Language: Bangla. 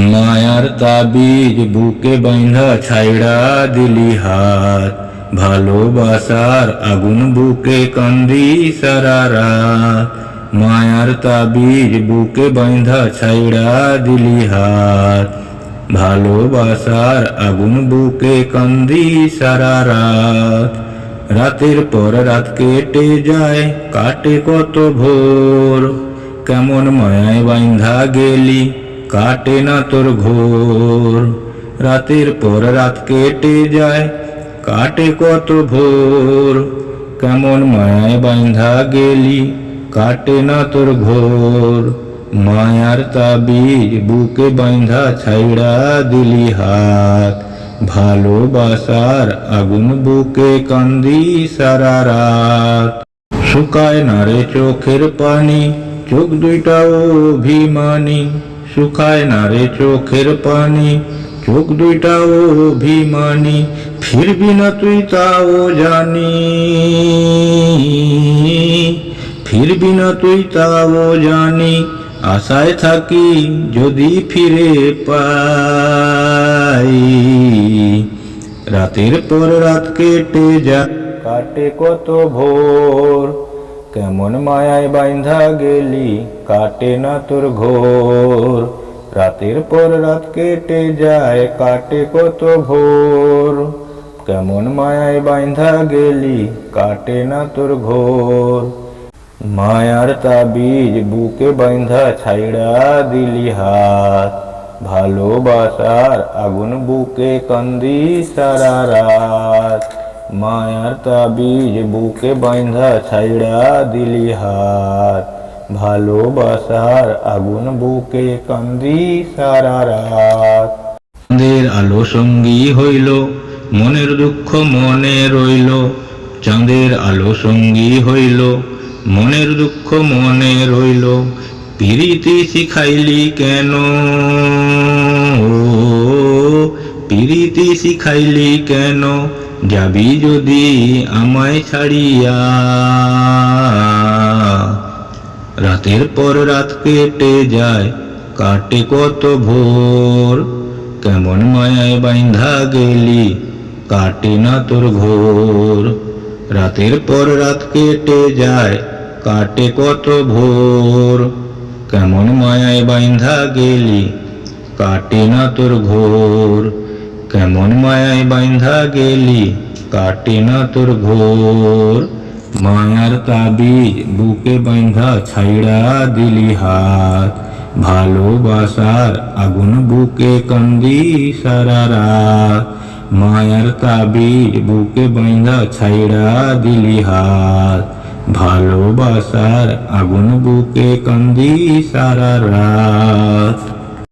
মায়ার তাবিজ বুকে বাঁধা ছাইড়া দিলি হাত। ভালোবাসার আগুন বুকে কান্দি সারা রাত। মায়ার তাবিজ বুকে বাঁধা ছাইড়া দিলি হাত। ভালোবাসার আগুন বুকে কান্দি সারা রাত। রাতের পর রাত কেটে যায়, কাটে কত ভোর। কেমন মায়ায় বাইন্ধা গেলি কাটে না তোর ঘোর। রাতের পর রাত কেটে যায়, কাটে কত ভোর। কেমন মায়ায় বাইন্ধা গেলি, কাটে না তোর ঘোর। মায়ার তাবিজ বুকে বাইন্ধা ছাইড়া দিলি হাত। ভালোবাসার আগুন বুকে কান্দি সারা রাত। শুকায় না রে চোখের পানি, চোখ দুইটাও অভিমানী। শুকায় না রে চোখের পানি। চোখ দুইটা অভিমানী, ফিরবি না তুই তাও জানি। ফিরবি না তুই তাও জানি, আশায় থাকি যদি ফিরে পাই। রাতের পর রাত কেটে যা, কাটে কত ভোর। কেমন মায়ায় বাইন্ধা গেলি, কাটে না তোর ঘোর। রাতের পর রাত কেটে যায়, কাটে কত ভোর। কেমন মায়ায় বাইন্ধা গেলি, কাটে না তোর ঘোর। মায়ার তাবিজ বুকে বাইন্ধা ছাইড়া দিলি হাত। ভালোবাসার আগুন বুকে কান্দি সারা রাত। মায়ার তাবিজ বুকে বাইন্ধা ছাইড়া দিলি হাত। ভালোবাসার আগুন বুকে কান্দি সারা রাত। চাঁদের আলো সঙ্গী হইল, মনের দুঃখ মনে রইল। চাঁদের আলো সঙ্গী হইল, মনের দুঃখ মনে রইল। পিরিতি শিখাইলি কেন? পিরিতি শিখাইলি কেন? যাবি যদি আমায় ছাড়িয়া। রাতের পর রাত কেটে যায়, কাটে কত ভোর। কেমন মায়ায় বাইন্ধা গেলি, কাটে না তোর ঘোর। রাতের পর রাত কেটে যায়, কাটে কত ভোর। কেমন মায়ায় বাইন্ধা গেলি, কাটে না তোর ঘোর। কেমন মায়ায় বাইন্ধা গেলি? কাটে না তোর ঘোর। মায়ার তাবিজ বুকে বাইন্ধা ছাইড়া দিলি হাত। ভালোবাসার আগুন বুকে কান্দি সারা রাত। মায়ার তাবিজ বুকে বাইন্ধা ছাইড়া দিলি হাত। ভালোবাসার আগুন বুকে কান্দি সারা রাত।